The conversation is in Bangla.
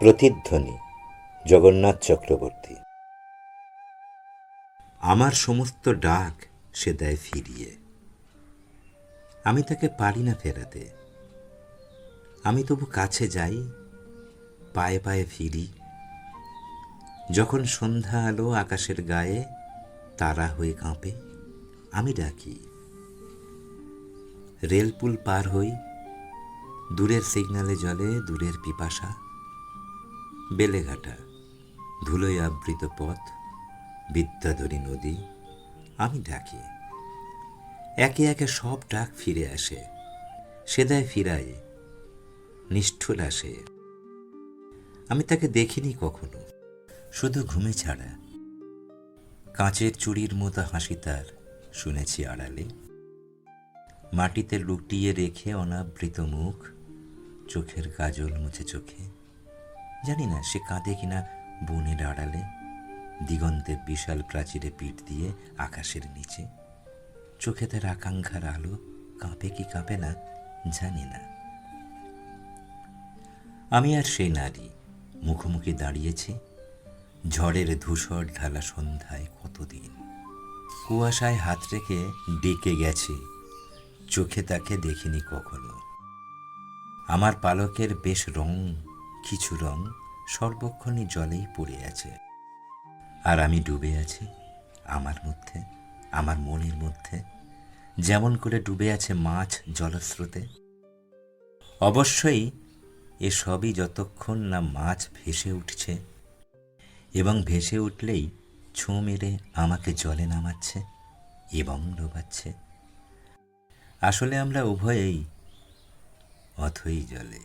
প্রতিধ্বনি, জগন্নাথ চক্রবর্তী। আমার সমস্ত ডাক সে দেয় ফিরিয়ে। আমি তাকে পারি না ফেরাতে। আমি তবু কাছে যাই, পায়ে পায়ে ফিরি। যখন সন্ধ্যা আলো আকাশের গায়ে, তারা হয়ে কাঁপে, আমি ডাকি। রেলপুল পার হই, দূরের সিগনালে জলে দূরের পিপাসা। বেলেঘাটা, ধুলোয় আবৃত পথ, বিদ্যাধরী নদী, আমি ডাকি। একে একে সব ডাক ফিরে আসে সে দেয় ফিরায়, নিষ্ঠুর আসে। আমি তাকে দেখিনি কখনো, শুধু ঘুমে ছাড়া। কাঁচের চুড়ির মতো হাসি তার, শুনেছি আড়ালে। মাটিতে লুটিয়ে রেখে অনাবৃত মুখ, চোখের কাজল মুছে চোখে। জানি না, সে কাঁদে কিনা, বনের আড়ালে, দিগন্তের বিশাল প্রাচীরে পিঠ দিয়ে আকাশের নিচে। চোখে তার আকাঙ্ক্ষার আলো, কাঁপে কি কাঁপে না, জানি না। আমি আর সেই নারী মুখোমুখি দাঁড়িয়েছি, ঝড়ের ধূসর ঢালা সন্ধ্যায় কতদিন। কুয়াশায় হাত রেখে ডেকে গেছে, চোখে তাকে দেখিনি কখনো। আমার পালকের বেশ রং, কিছু রং সর্বক্ষণই জলেই পড়ে আছে। আর আমি ডুবে আছি আমার মধ্যে, আমার মনের মধ্যে। যেমন করে ডুবে আছে মাছ জলস্রোতে। অবশ্যই এসবই যতক্ষণ না মাছ ভেসে উঠছে এবং ভেসে উঠলেই ছোঁ মেরে আমাকে জলে নামাচ্ছে এবং ডোবাচ্ছে। আসলে আমরা উভয়েই অথই জলে।